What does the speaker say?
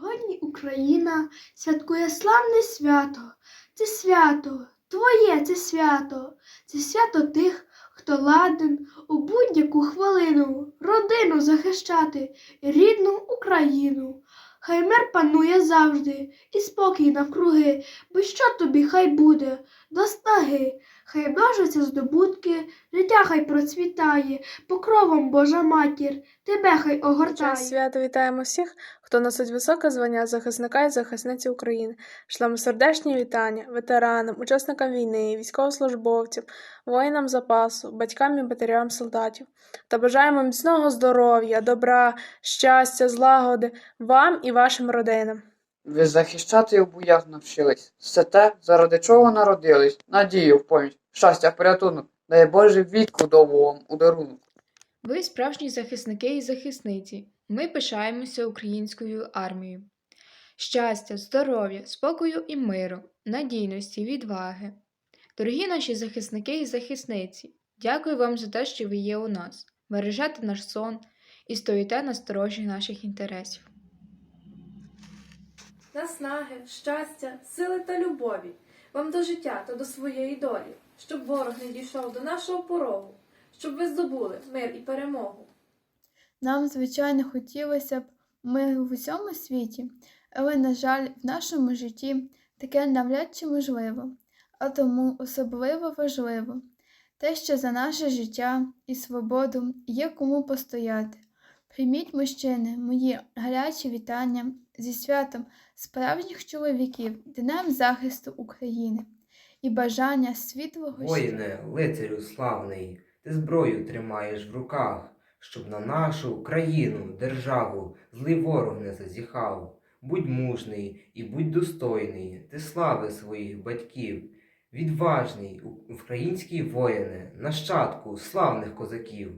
Сьогодні Україна святкує славне свято. Це свято, твоє це свято, це свято тих, хто ладен у будь-яку хвилину родину захищати і рідну Україну. Хай мир панує завжди і спокій навкруги, бо що тобі хай буде до снаги, хай множаться здобутки, життя хай процвітає, покровом Божа матір, тебе хай огортає. час свята вітаємо всіх, хто носить високе звання захисника і захисниці України. Шлемо сердечні вітання ветеранам, учасникам війни, військовослужбовцям, воїнам запасу, батькам і матерям солдатів. Та бажаємо міцного здоров'я, добра, щастя, злагоди вам і вашим родинам. Ви захищати у боях навчились. Все те, заради чого народились, надію в поміч, щастя, порятунок, дає Боже вітку довгу вам у дарунок. Ви справжні захисники і захисниці. Ми пишаємося українською армією. Щастя, здоров'я, спокою і миру, надійності, відваги. Дорогі наші захисники і захисниці, дякую вам за те, що ви є у нас, бережете наш сон і стоїте на сторожі наших інтересів. Наснаги, щастя, сили та любові, вам до життя та до своєї долі, щоб ворог не дійшов до нашого порогу, щоб ви здобули мир і перемогу. Нам, звичайно, хотілося б миру в усьому світі, але, на жаль, в нашому житті таке навряд чи можливо, а тому особливо важливо те, що за наше життя і свободу є кому постояти. Прийміть, мужчини, мої гарячі вітання зі святом справжніх чоловіків, Днем захисту України і бажання світлого щастя. Воїне, лицарю славний, ти зброю тримаєш в руках, щоб на нашу країну, державу злий ворог не зазіхав. Будь мужний і будь достойний, ти слави своїх батьків, відважний український воїне, нащадку славних козаків.